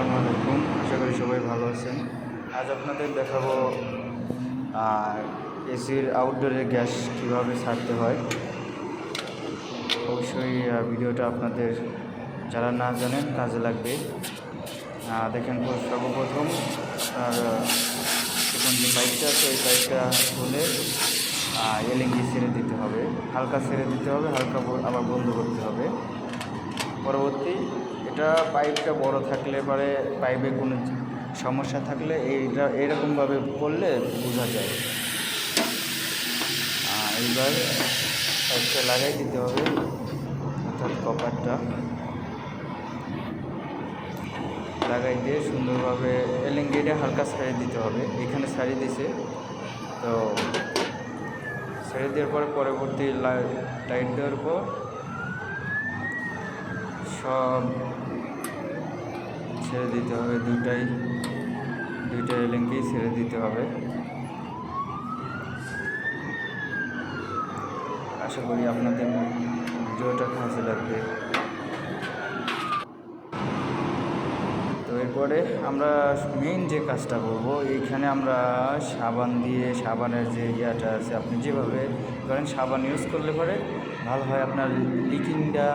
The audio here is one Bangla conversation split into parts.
আসসালামু আলাইকুম আশা করি সবাই ভালো আছেন। আজ আপনাদের দেখাবো এসির আউটডোরের গ্যাস কীভাবে ছাড়তে হয়। অবশ্যই ভিডিওটা আপনাদের যারা না জানেন কাজে লাগবে। দেখেন প্র- সর্বপ্রথম আহ, এখন যে পাইপটা আছে ওই পাইপটা খুলে এলএনজি ছেড়ে দিতে হবে। হালকা ছেড়ে দিতে হবে হালকা আবার বন্ধ করতে হবে। পরবর্তী, এটা পাইপটা বড় থাকলে পরে পাইপে কোনো সমস্যা থাকলে এইটা এরকমভাবে করলে বোঝা যায়। এইবার পাইপটা লাগাই দিতে হবে, অর্থাৎ কপারটা। লাগাই দিয়ে সুন্দরভাবে এলেঙ্গিটা হালকা ছাড়িয়ে দিতে হবে, এখানে সারিয়ে দিছে তো, সারিয়ে দেওয়ার পরে পরবর্তী লা- টাইট দেওয়ার পর সব ছেড়ে দিতে হবে দুটাই দুইটা এলেঙ্কি ছেড়ে দিতে হবে। আশা করি আপনাদের ভিডিওটা কাজে লাগবে। তো এরপরে আমরা মেইন যে কাজটা করব, এইখানে আমরা সাবান দিয়ে, সাবানের যে ইয়াটা আছে, আপনি যেভাবে ধরেন সাবান ইউজ করলে পরে ভালো হয় আপনার লিকিংটা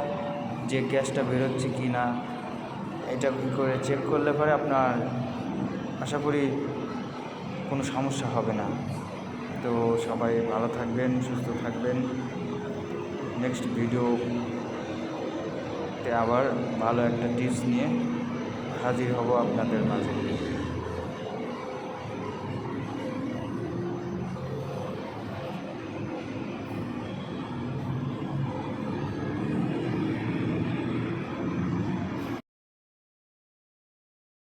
যে গ্যাসটা বেরোচ্ছে কি না, এটা কী করে চেক করলে পরে আপনার আশা করি কোনো সমস্যা হবে না। তো সবাই ভালো থাকবেন, সুস্থ থাকবেন। নেক্সট ভিডিওতে আবার ভালো একটা টিপস নিয়ে হাজির হব আপনাদের মাঝে।